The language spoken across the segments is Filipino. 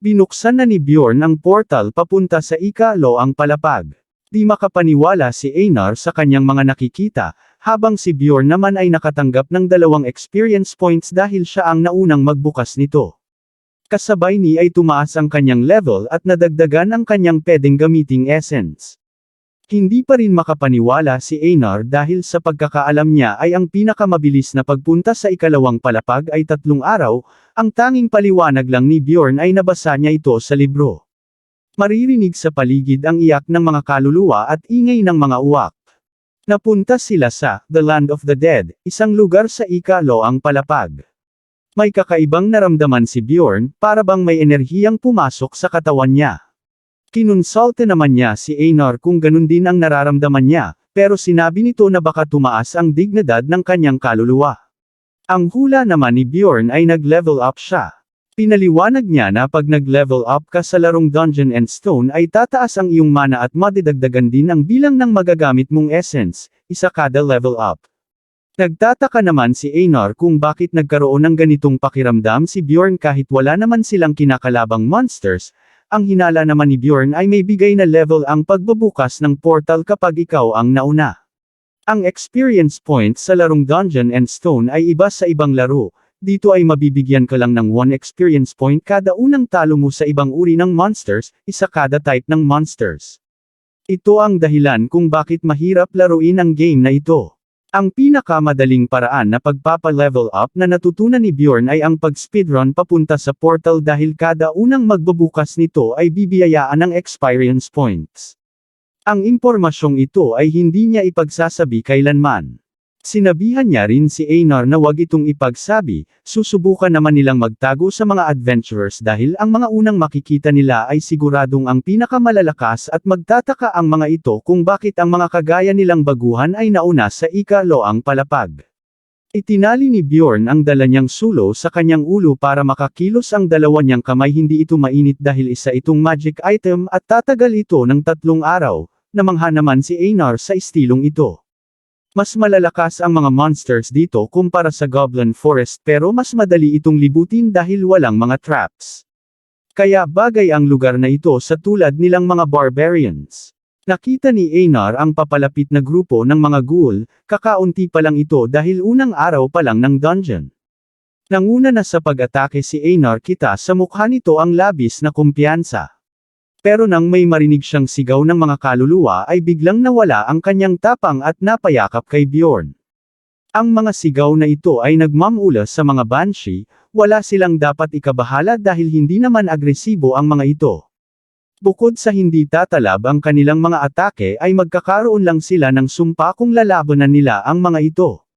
Binuksan na ni Bjorn ang portal papunta sa ika-loang palapag. Di makapaniwala si Einar sa kanyang mga nakikita, habang si Bjorn naman ay nakatanggap ng dalawang experience points dahil siya ang naunang magbukas nito. Kasabay ni ay tumaas ang kanyang level at nadagdagan ang kanyang pwedeng gamiting essence. Hindi pa rin makapaniwala si Einar dahil sa pagkakaalam niya ay ang pinakamabilis na pagpunta sa ikalawang palapag ay tatlong araw, ang tanging paliwanag lang ni Bjorn ay nabasa niya ito sa libro. Maririnig sa paligid ang iyak ng mga kaluluwa at ingay ng mga uwak. Napunta sila sa The Land of the Dead, isang lugar sa ika-loang palapag. May kakaibang naramdaman si Bjorn, para bang may enerhiyang pumasok sa katawan niya. Kinonsulte naman niya si Einar kung ganun din ang nararamdaman niya, pero sinabi nito na baka tumaas ang dignidad ng kanyang kaluluwa. Ang hula naman ni Bjorn ay nag-level up siya. Pinaliwanag niya na pag nag-level up ka sa larong Dungeon and Stone ay tataas ang iyong mana at madidagdagan din ang bilang ng magagamit mong essence, isa kada level up. Nagtataka naman si Einar kung bakit nagkaroon ng ganitong pakiramdam si Bjorn kahit wala naman silang kinakalabang monsters, ang hinala naman ni Bjorn ay may bigay na level ang pagbubukas ng portal kapag ikaw ang nauna. Ang experience points sa larong Dungeon and Stone ay iba sa ibang laro, dito ay mabibigyan ka lang ng 1 experience point kada unang talo mo sa ibang uri ng monsters, isa kada type ng monsters. Ito ang dahilan kung bakit mahirap laruin ang game na ito. Ang pinakamadaling paraan na pagpapa-level up na natutunan ni Bjorn ay ang pag-speedrun papunta sa portal dahil kada unang magbubukas nito ay bibiyayaan ng experience points. Ang impormasyong ito ay hindi niya ipagsasabi kailanman. Sinabihan niya rin si Einar na wag itong ipagsabi, susubukan naman nilang magtago sa mga adventurers dahil ang mga unang makikita nila ay siguradong ang pinakamalalakas at magtataka ang mga ito kung bakit ang mga kagaya nilang baguhan ay nauna sa ika-loang palapag. Itinali ni Bjorn ang dala niyang sulo sa kanyang ulo para makakilos ang dalawa niyang kamay hindi ito mainit dahil isa itong magic item at tatagal ito ng tatlong araw, namangha naman si Einar sa estilong ito. Mas malalakas ang mga monsters dito kumpara sa Goblin Forest pero mas madali itong libutin dahil walang mga traps. Kaya bagay ang lugar na ito sa tulad nilang mga barbarians. Nakita ni Einar ang papalapit na grupo ng mga ghoul, kakaunti pa lang ito dahil unang araw pa lang ng dungeon. Nanguna na sa pag-atake si Einar kita sa mukha nito ang labis na kumpiyansa. Pero nang may marinig siyang sigaw ng mga kaluluwa ay biglang nawala ang kanyang tapang at napayakap kay Bjorn. Ang mga sigaw na ito ay nagmamula sa mga banshee, wala silang dapat ikabahala dahil hindi naman agresibo ang mga ito. Bukod sa hindi tatalab ang kanilang mga atake ay magkakaroon lang sila ng sumpa kung lalabanan nila ang mga ito.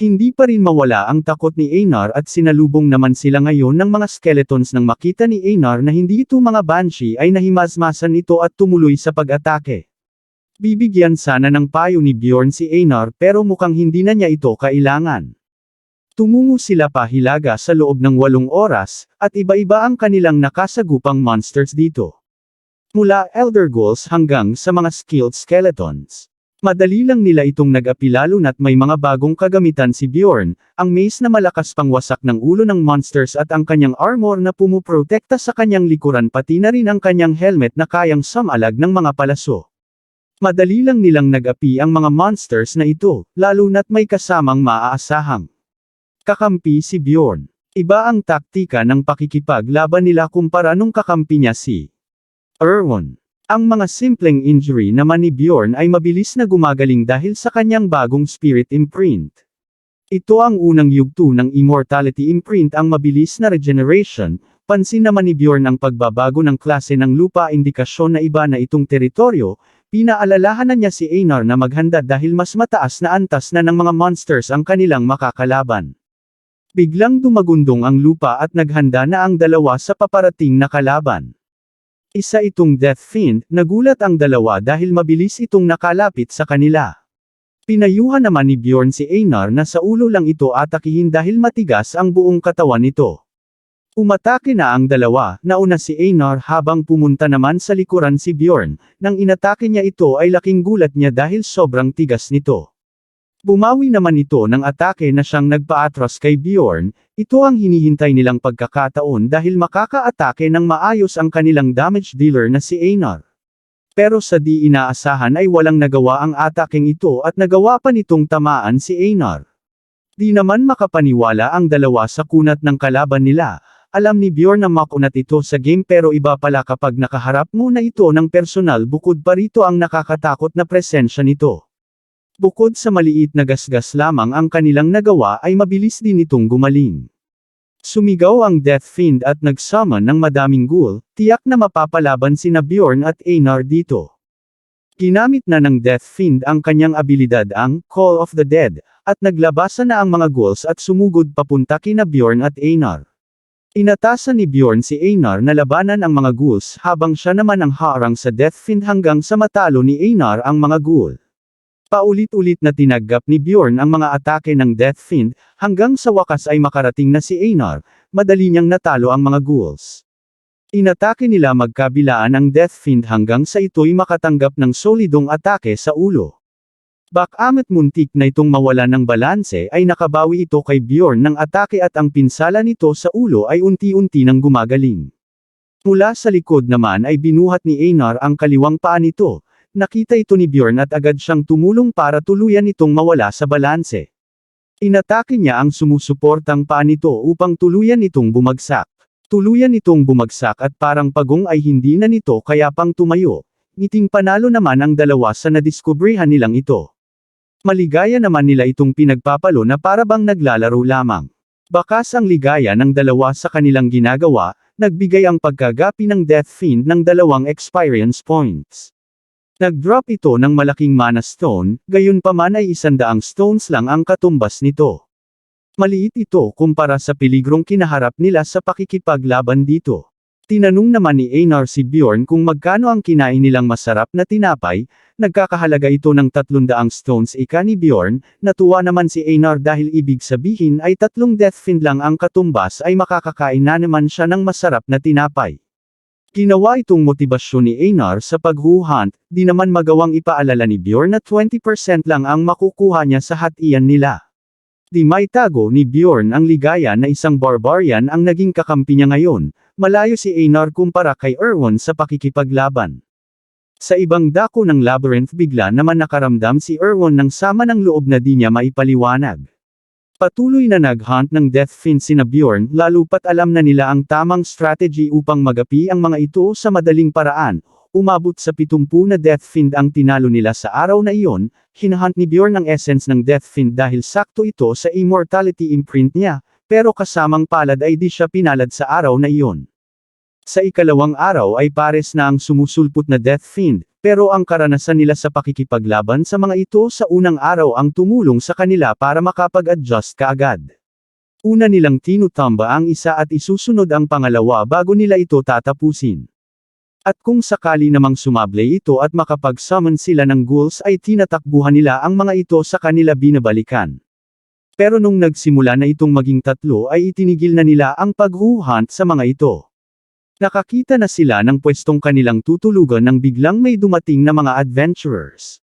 Hindi pa rin mawala ang takot ni Einar at sinalubong naman sila ngayon ng mga skeletons nang makita ni Einar na hindi ito mga banshee ay nahimasmasan ito at tumuloy sa pag-atake. Bibigyan sana ng payo ni Bjorn si Einar pero mukhang hindi na niya ito kailangan. Tumungo sila pa hilaga sa loob ng walong oras, at iba-iba ang kanilang nakasagupang monsters dito. Mula Elder Ghouls hanggang sa mga skilled skeletons. Madali lang nila itong nag-api lalo na't may mga bagong kagamitan si Bjorn, ang mace na malakas pangwasak ng ulo ng monsters at ang kanyang armor na pumuprotekta sa kanyang likuran pati na rin ang kanyang helmet na kayang samalag ng mga palaso. Madali lang nilang nag-api ang mga monsters na ito, lalo na't may kasamang maaasahang. Kakampi si Bjorn. Iba ang taktika ng pakikipaglaban nila kumpara nung kakampi niya si Erwin. Ang mga simpleng injury naman ni Bjorn ay mabilis na gumagaling dahil sa kanyang bagong spirit imprint. Ito ang unang yugto ng immortality imprint ang mabilis na regeneration, pansin naman ni Bjorn ang pagbabago ng klase ng lupa indikasyon na iba na itong teritoryo, pinaalalahanan niya si Einar na maghanda dahil mas mataas na antas na ng mga monsters ang kanilang makakalaban. Biglang dumagundong ang lupa at naghanda na ang dalawa sa paparating na kalaban. Isa itong Death Fiend, nagulat ang dalawa dahil mabilis itong nakalapit sa kanila. Pinayuhan naman ni Bjorn si Einar na sa ulo lang ito atakihin dahil matigas ang buong katawan nito. Umatake na ang dalawa, nauna si Einar habang pumunta naman sa likuran si Bjorn, nang inatake niya ito ay laking gulat niya dahil sobrang tigas nito. Bumawi naman ito ng atake na siyang nagpaatras kay Bjorn, ito ang hinihintay nilang pagkakataon dahil makakaatake ng maayos ang kanilang damage dealer na si Einar. Pero sa di inaasahan ay walang nagawa ang ataking ito at nagawa pa nitong tamaan si Einar. Di naman makapaniwala ang dalawa sa kunat ng kalaban nila, alam ni Bjorn na makunat ito sa game pero iba pala kapag nakaharap muna ito ng personal bukod pa rito ang nakakatakot na presensya nito. Bukod sa maliit na gasgas lamang ang kanilang nagawa ay mabilis din itong gumaling. Sumigaw ang Death Fiend at nagsummon ng madaming ghoul, tiyak na mapapalaban sina Bjorn at Einar dito. Ginamit na ng Death Fiend ang kanyang abilidad ang Call of the Dead, at naglabasan na ang mga ghouls at sumugod papunta kina Bjorn at Einar. Inatasan ni Bjorn si Einar na labanan ang mga ghouls habang siya naman ang harang sa Death Fiend hanggang sa matalo ni Einar ang mga ghoul. Paulit-ulit na tinagap ni Bjorn ang mga atake ng Death Fiend, hanggang sa wakas ay makarating na si Einar, madali niyang natalo ang mga ghouls. Inatake nila magkabilaan ang Death Fiend hanggang sa ito'y makatanggap ng solidong atake sa ulo. Bakamat muntik na itong mawala ng balanse ay nakabawi ito kay Bjorn ng atake at ang pinsala nito sa ulo ay unti-unti nang gumagaling. Mula sa likod naman ay binuhat ni Einar ang kaliwang paa nito, nakita ito ni Bjorn at agad siyang tumulong para tuluyan itong mawala sa balanse. Inatake niya ang sumusuportang paa nito upang tuluyan itong bumagsak. Tuluyan itong bumagsak at parang pagong ay hindi na nito kaya pang tumayo. Ngiting panalo naman ang dalawa sa nadiskubrihan nilang ito. Maligaya naman nila itong pinagpapalo na para bang naglalaro lamang. Bakas ang ligaya ng dalawa sa kanilang ginagawa, nagbigay ang pagkagapi ng Death Fiend ng dalawang experience points. Nag-drop ito ng malaking mana stone, gayon pa man ay isandaang stones lang ang katumbas nito. Maliit ito kumpara sa peligrong kinaharap nila sa pakikipaglaban dito. Tinanong naman ni Einar si Bjorn kung magkano ang kinain nilang masarap na tinapay, nagkakahalaga ito ng 300 stones ika ni Bjorn, natuwa naman si Einar dahil ibig sabihin ay tatlong death fiend lang ang katumbas ay makakakain na naman siya ng masarap na tinapay. Ginawa itong motibasyon ni Einar sa paghuhunt, di naman magawang ipaalala ni Bjorn na 20% lang ang makukuha niya sa hatian nila. Di may tago ni Bjorn ang ligaya na isang barbarian ang naging kakampi niya ngayon, malayo si Einar kumpara kay Erwin sa pakikipaglaban. Sa ibang dako ng labyrinth bigla naman nakaramdam si Erwin ng sama ng loob na di niya maipaliwanag. Patuloy na naghunt ng Death Fiend sina Bjorn lalo pat alam na nila ang tamang strategy upang magapi ang mga ito sa madaling paraan, umabot sa 70 na Death Fiend ang tinalo nila sa araw na iyon, hinahunt ni Bjorn ang essence ng Death Fiend dahil sakto ito sa immortality imprint niya, pero kasamang palad ay di siya pinalad sa araw na iyon. Sa ikalawang araw ay pares na ang sumusulpot na Death Fiend, pero ang karanasan nila sa pakikipaglaban sa mga ito sa unang araw ang tumulong sa kanila para makapag-adjust kaagad. Una nilang tinutamba ang isa at isusunod ang pangalawa bago nila ito tatapusin. At kung sakali namang sumable ito at makapag-summon sila ng ghouls ay tinatakbuhan nila ang mga ito sa kanila binabalikan. Pero nung nagsimula na itong maging tatlo ay itinigil na nila ang paghuhunt sa mga ito. Nakakita na sila ng pwestong kanilang tutulugan nang biglang may dumating na mga adventurers.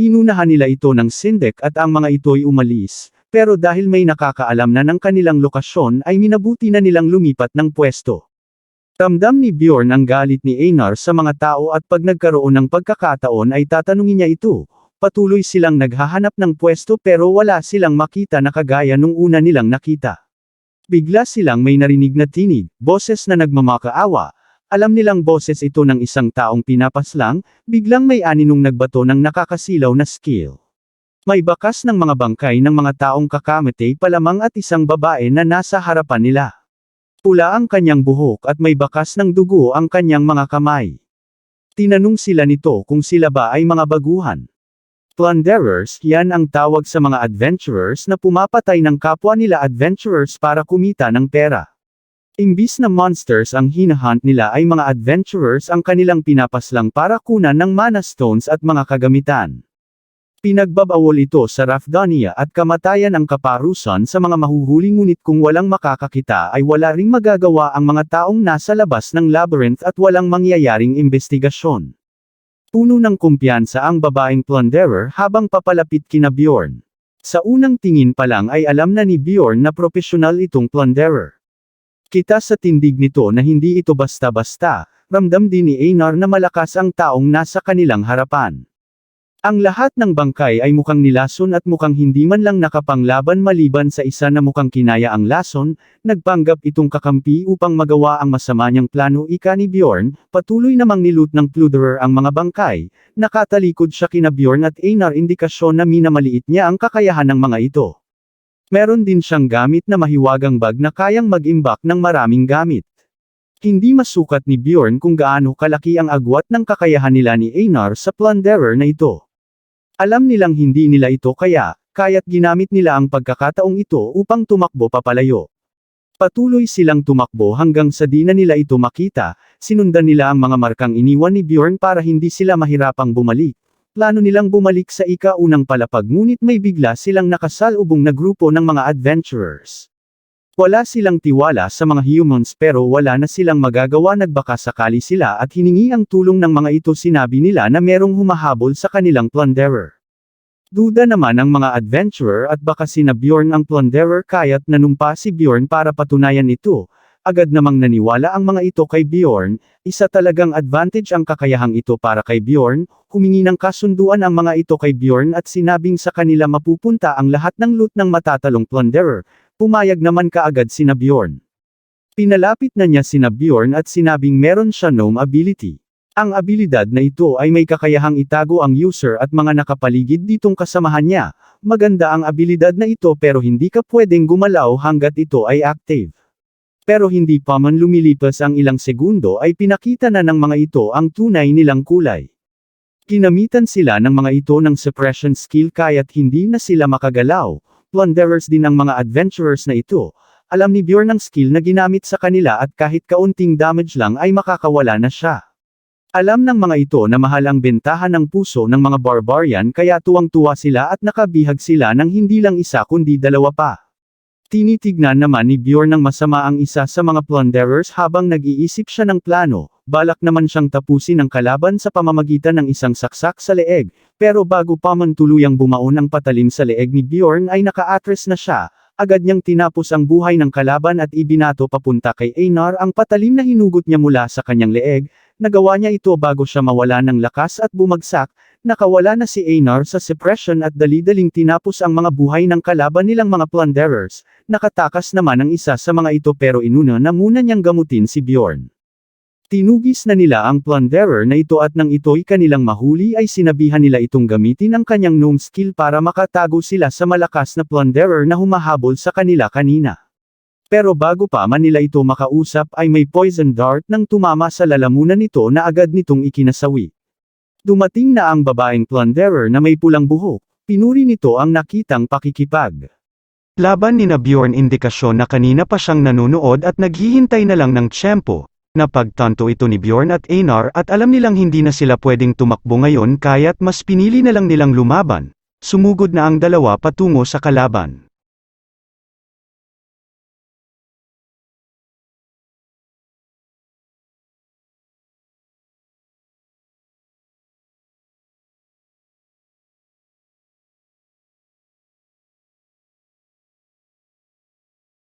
Inunahan nila ito ng Sindek at ang mga ito'y umalis, pero dahil may nakakaalam na ng kanilang lokasyon ay minabuti na nilang lumipat ng pwesto. Ramdam ni Bjorn ang galit ni Einar sa mga tao at pag nagkaroon ng pagkakataon ay tatanungin niya ito, patuloy silang naghahanap ng pwesto pero wala silang makita na kagaya nung una nilang nakita. Bigla silang may narinig na tinig, boses na nagmamakaawa. Alam nilang boses ito ng isang taong pinapaslang, biglang may aninong nagbato ng nakakasilaw na skill. May bakas ng mga bangkay ng mga taong kakamete palamang at isang babae na nasa harapan nila. Pula ang kanyang buhok at may bakas ng dugo ang kanyang mga kamay. Tinanong sila nito kung sila ba ay mga baguhan. Plunderers, yan ang tawag sa mga adventurers na pumapatay ng kapwa nila adventurers para kumita ng pera. Imbis na monsters ang hinahunt nila ay mga adventurers ang kanilang pinapaslang para kunan ng mana stones at mga kagamitan. Pinagbabawol ito sa Rafdania at kamatayan ang kaparusan sa mga mahuhuli ngunit kung walang makakakita ay wala ring magagawa ang mga taong nasa labas ng labyrinth at walang mangyayaring investigasyon. Puno ng kumpiyansa ang babaeng plunderer habang papalapit kina Bjorn. Sa unang tingin pa lang ay alam na ni Bjorn na profesional itong plunderer. Kita sa tindig nito na hindi ito basta-basta, ramdam din ni Einar na malakas ang taong nasa kanilang harapan. Ang lahat ng bangkay ay mukhang nilason at mukhang hindi man lang nakapanglaban maliban sa isa na mukhang kinaya ang lason, nagpanggap itong kakampi upang magawa ang masama niyang plano ika ni Bjorn, patuloy namang nilut ng Pluderer ang mga bangkay, nakatalikod siya kina Bjorn at Einar indikasyon na minamaliit niya ang kakayahan ng mga ito. Meron din siyang gamit na mahiwagang bag na kayang mag-imbak ng maraming gamit. Hindi masukat ni Bjorn kung gaano kalaki ang agwat ng kakayahan nila ni Einar sa plunderer na ito. Alam nilang hindi nila ito kaya, kaya't ginamit nila ang pagkakataong ito upang tumakbo papalayo. Patuloy silang tumakbo hanggang sa di na nila ito makita, sinundan nila ang mga markang iniwan ni Bjorn para hindi sila mahirapang bumalik. Plano nilang bumalik sa ika-unang palapag ngunit may bigla silang nakasalubong na grupo ng mga adventurers. Wala silang tiwala sa mga humans pero wala na silang magagawa. Nagbaka sakali sila at hiningi ang tulong ng mga ito. Sinabi nila na merong humahabol sa kanilang plunderer. Duda naman ang mga adventurer at baka sina Bjorn ang plunderer. Kaya't nanumpa si Bjorn para patunayan ito, agad namang naniwala ang mga ito kay Bjorn, isa talagang advantage ang kakayahang ito para kay Bjorn, humingi ng kasunduan ang mga ito kay Bjorn at sinabing sa kanila mapupunta ang lahat ng loot ng matatalong plunderer, pumayag naman kaagad sina Bjorn. Pinalapit na niya sina Bjorn at sinabing meron siya gnome ability. Ang abilidad na ito ay may kakayahang itago ang user at mga nakapaligid ditong kasamahan niya, maganda ang abilidad na ito pero hindi ka pwedeng gumalaw hanggat ito ay active. Pero hindi pa man lumilipas ang ilang segundo ay pinakita na ng mga ito ang tunay nilang kulay. Kinamitan sila ng mga ito ng suppression skill kaya't hindi na sila makagalaw, plunderers din ang mga adventurers na ito, alam ni Bjorn ang skill na ginamit sa kanila at kahit kaunting damage lang ay makakawala na siya. Alam ng mga ito na mahal ang bentahan ng puso ng mga barbarian kaya tuwang-tuwa sila at nakabihag sila ng hindi lang isa kundi dalawa pa. Tinitignan naman ni Bjorn ng masama ang isa sa mga plunderers habang nag-iisip siya ng plano, balak naman siyang tapusin ang kalaban sa pamamagitan ng isang saksak sa leeg, pero bago pa man tuluyang bumaon ang patalim sa leeg ni Bjorn ay naka-atres na siya, agad niyang tinapos ang buhay ng kalaban at ibinato papunta kay Einar ang patalim na hinugot niya mula sa kanyang leeg, nagawa niya ito bago siya mawala ng lakas at bumagsak, nakawala na si Einar sa suppression at dali-daling tinapos ang mga buhay ng kalaban nilang mga plunderers, nakatakas naman ang isa sa mga ito pero inuna na muna niyang gamutin si Bjorn. Tinugis na nila ang plunderer na ito at nang ito'y kanilang mahuli ay sinabihan nila itong gamitin ang kanyang gnome skill para makatago sila sa malakas na plunderer na humahabol sa kanila kanina. Pero bago pa man nila ito makausap ay may poison dart nang tumama sa lalamunan nito na agad nitong ikinasawi. Dumating na ang babaeng plunderer na may pulang buhok, pinuri nito ang nakitang pakikipag. Laban ni Bjorn indikasyon na kanina pa siyang nanonood at naghihintay na lang ng tiyempo, Napagtanto ito ni Bjorn at Einar at alam nilang hindi na sila pwedeng tumakbo ngayon kaya't mas pinili na lang nilang lumaban. Sumugod na ang dalawa patungo sa kalaban.